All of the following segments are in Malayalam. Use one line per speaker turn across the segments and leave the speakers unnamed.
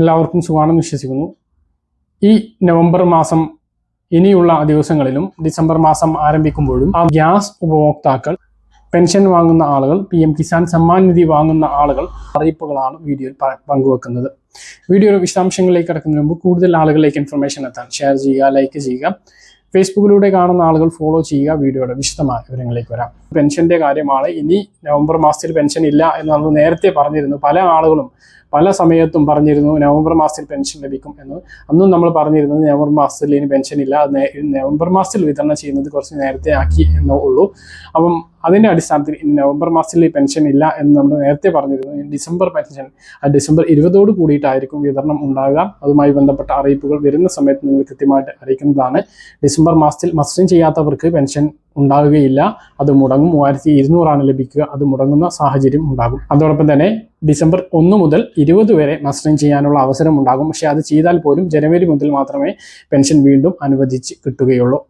എല്ലാവർക്കും സുഖമാണെന്ന് വിശ്വസിക്കുന്നു. ഈ നവംബർ മാസം ഇനിയുള്ള ദിവസങ്ങളിലും ഡിസംബർ മാസം ആരംഭിക്കുമ്പോഴും ആ ഗ്യാസ് ഉപഭോക്താക്കൾ പെൻഷൻ വാങ്ങുന്ന ആളുകൾ പി എം കിസാൻ സമ്മാൻ നിധി വാങ്ങുന്ന ആളുകൾ അറിയിപ്പുകളാണ് വീഡിയോയിൽ പങ്കുവെക്കുന്നത്. വീഡിയോയുടെ വിശദാംശങ്ങളിലേക്ക് കിടക്കുന്നതിന് മുമ്പ് കൂടുതൽ ആളുകളിലേക്ക് ഇൻഫർമേഷൻ എത്താൻ ഷെയർ ചെയ്യുക ലൈക്ക് ചെയ്യുക. ഫേസ്ബുക്കിലൂടെ കാണുന്ന ആളുകൾ ഫോളോ ചെയ്യുക വീഡിയോയുടെ വിശദമായ വിവരങ്ങളിലേക്ക് വരാം. പെൻഷന്റെ കാര്യമാണ്. ഇനി നവംബർ മാസത്തിൽ പെൻഷൻ ഇല്ല എന്ന് നമ്മൾ നേരത്തെ പറഞ്ഞിരുന്നു. പല ആളുകളും പല സമയത്തും പറഞ്ഞിരുന്നു നവംബർ മാസത്തിൽ പെൻഷൻ ലഭിക്കും എന്ന്. അന്നും നമ്മൾ പറഞ്ഞിരുന്നത് നവംബർ മാസത്തിൽ ഇനി പെൻഷൻ ഇല്ല. നവംബർ മാസത്തിൽ വിതരണം ചെയ്യുന്നത് കുറച്ച് നേരത്തെ ആക്കി എന്നേ ഉള്ളൂ. അപ്പം അതിന്റെ അടിസ്ഥാനത്തിൽ നവംബർ മാസത്തിൽ ഈ പെൻഷൻ ഇല്ല എന്ന് നമ്മൾ നേരത്തെ പറഞ്ഞിരുന്നു. ഡിസംബർ പെൻഷൻ ഡിസംബർ ഇരുപതോട് കൂടിയിട്ടായിരിക്കും വിതരണം ഉണ്ടാകുക. അതുമായി ബന്ധപ്പെട്ട അറിയിപ്പുകൾ വരുന്ന സമയത്ത് നിങ്ങൾ കൃത്യമായിട്ട് അറിയിക്കുന്നതാണ്. ഡിസംബർ മാസത്തിൽ മസ്റ്ററിങ് ചെയ്യാത്തവർക്ക് പെൻഷൻ ഉണ്ടാവുകയില്ല അത് മുടങ്ങും. മൂവായിരത്തി ഇരുന്നൂറാണ് ലഭിക്കുക. അത് മുടങ്ങുന്ന സാഹചര്യം ഉണ്ടാകും. അതോടൊപ്പം തന്നെ ഡിസംബർ ഒന്ന് മുതൽ ഇരുപത് വരെ മസ്റ്ററിങ് ചെയ്യാനുള്ള അവസരം ഉണ്ടാകും. പക്ഷേ അത് ചെയ്താൽ പോലും ജനുവരി മുതൽ മാത്രമേ പെൻഷൻ വീണ്ടും അനുവദിച്ച് കിട്ടുകയുള്ളൂ.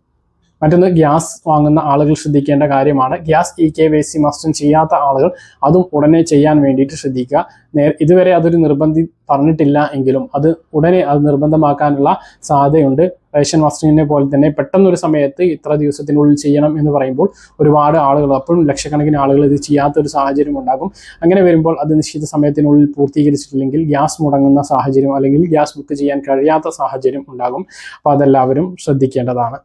മറ്റൊന്ന് ഗ്യാസ് വാങ്ങുന്ന ആളുകൾ ശ്രദ്ധിക്കേണ്ട കാര്യമാണ്. Gas e K Y C മസ്റ്റൻ ചെയ്യാത്ത ആളുകൾ അതും ഉടനെ ചെയ്യാൻ വേണ്ടിയിട്ട് ശ്രദ്ധിക്കുക. നേർ ഇതുവരെ അതൊരു നിർബന്ധി പറഞ്ഞിട്ടില്ല എങ്കിലും അത് ഉടനെ അത് നിർബന്ധമാക്കാനുള്ള സാധ്യതയുണ്ട്. റേഷൻ മസ്റ്റിനെ പോലെ തന്നെ പെട്ടെന്നൊരു സമയത്ത് ഇത്ര ദിവസത്തിനുള്ളിൽ ചെയ്യണം എന്ന് പറയുമ്പോൾ ഒരുപാട് ആളുകൾ അപ്പോഴും ലക്ഷക്കണക്കിന് ആളുകൾ ഇത് ചെയ്യാത്ത ഒരു സാഹചര്യം ഉണ്ടാകും. അങ്ങനെ വരുമ്പോൾ അത് നിശ്ചിത സമയത്തിനുള്ളിൽ പൂർത്തീകരിച്ചിട്ടില്ലെങ്കിൽ ഗ്യാസ് മുടങ്ങുന്ന സാഹചര്യം അല്ലെങ്കിൽ ഗ്യാസ് ബുക്ക് ചെയ്യാൻ കഴിയാത്ത സാഹചര്യം ഉണ്ടാകും. അപ്പോൾ അതെല്ലാവരും ശ്രദ്ധിക്കേണ്ടതാണ്.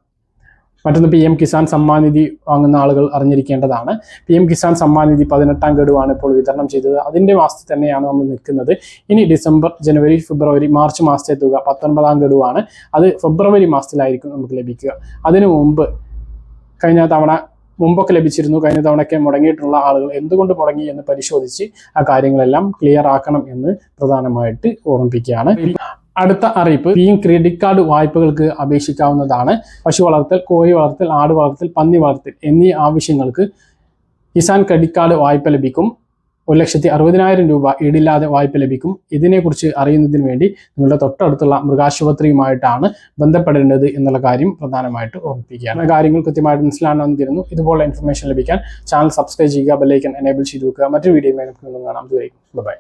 മറ്റൊന്ന് പി എം കിസാൻ സമ്മാൻ നിധി വാങ്ങുന്ന ആളുകൾ അറിഞ്ഞിരിക്കേണ്ടതാണ്. പി എം കിസാൻ സമ്മാൻ നിധി പതിനെട്ടാം ഗഡുവാണ് ഇപ്പോൾ വിതരണം ചെയ്തത്. അതിന്റെ മാസത്തിൽ തന്നെയാണ് നമ്മൾ നിൽക്കുന്നത്. ഇനി ഡിസംബർ ജനുവരി ഫെബ്രുവരി മാർച്ച് മാസത്തെ തുക പത്തൊൻപതാം ഗഡുവാണ്. അത് ഫെബ്രുവരി മാസത്തിലായിരിക്കും നമുക്ക് ലഭിക്കുക. അതിനു മുമ്പ് കഴിഞ്ഞ തവണ മുമ്പൊക്കെ ലഭിച്ചിരുന്നു. കഴിഞ്ഞ തവണയൊക്കെ മുടങ്ങിയിട്ടുള്ള ആളുകൾ എന്തുകൊണ്ട് മുടങ്ങി എന്ന് പരിശോധിച്ച് ആ കാര്യങ്ങളെല്ലാം ക്ലിയർ ആക്കണം എന്ന് പ്രധാനമായിട്ട് ഓർമ്മിപ്പിക്കുകയാണ്. അടുത്ത അറിയിപ്പ് പിയും ക്രെഡിറ്റ് കാർഡ് വായ്പകൾക്ക് അപേക്ഷിക്കാവുന്നതാണ്. പശു വളർത്തൽ കോഴി വളർത്തൽ ആട് വളർത്തൽ പന്നി വളർത്തൽ എന്നീ ആവശ്യങ്ങൾക്ക് കിസാൻ ക്രെഡിറ്റ് കാർഡ് വായ്പ ലഭിക്കും. ഒരു ലക്ഷത്തി അറുപതിനായിരം രൂപ ഈടില്ലാതെ വായ്പ ലഭിക്കും. ഇതിനെക്കുറിച്ച് അറിയുന്നതിന് വേണ്ടി നിങ്ങളുടെ തൊട്ടടുത്തുള്ള മൃഗാശുപത്രിയുമായിട്ടാണ് ബന്ധപ്പെടേണ്ടത് എന്നുള്ള കാര്യം പ്രധാനമായിട്ട് ഓർമ്മിപ്പിക്കുകയാണ്. കാര്യങ്ങൾ കൃത്യമായിട്ട് മനസ്സിലാണെന്നിരുന്നു ഇതുപോലുള്ള ഇൻഫർമേഷൻ ലഭിക്കാൻ ചാനൽ സബ്സ്ക്രൈബ് ചെയ്യുക ബെല്ലൈക്കൻ എനേബിൾ ചെയ്ത് വെക്കുക. മറ്റൊരു വീഡിയോ കാണാം. ബൈ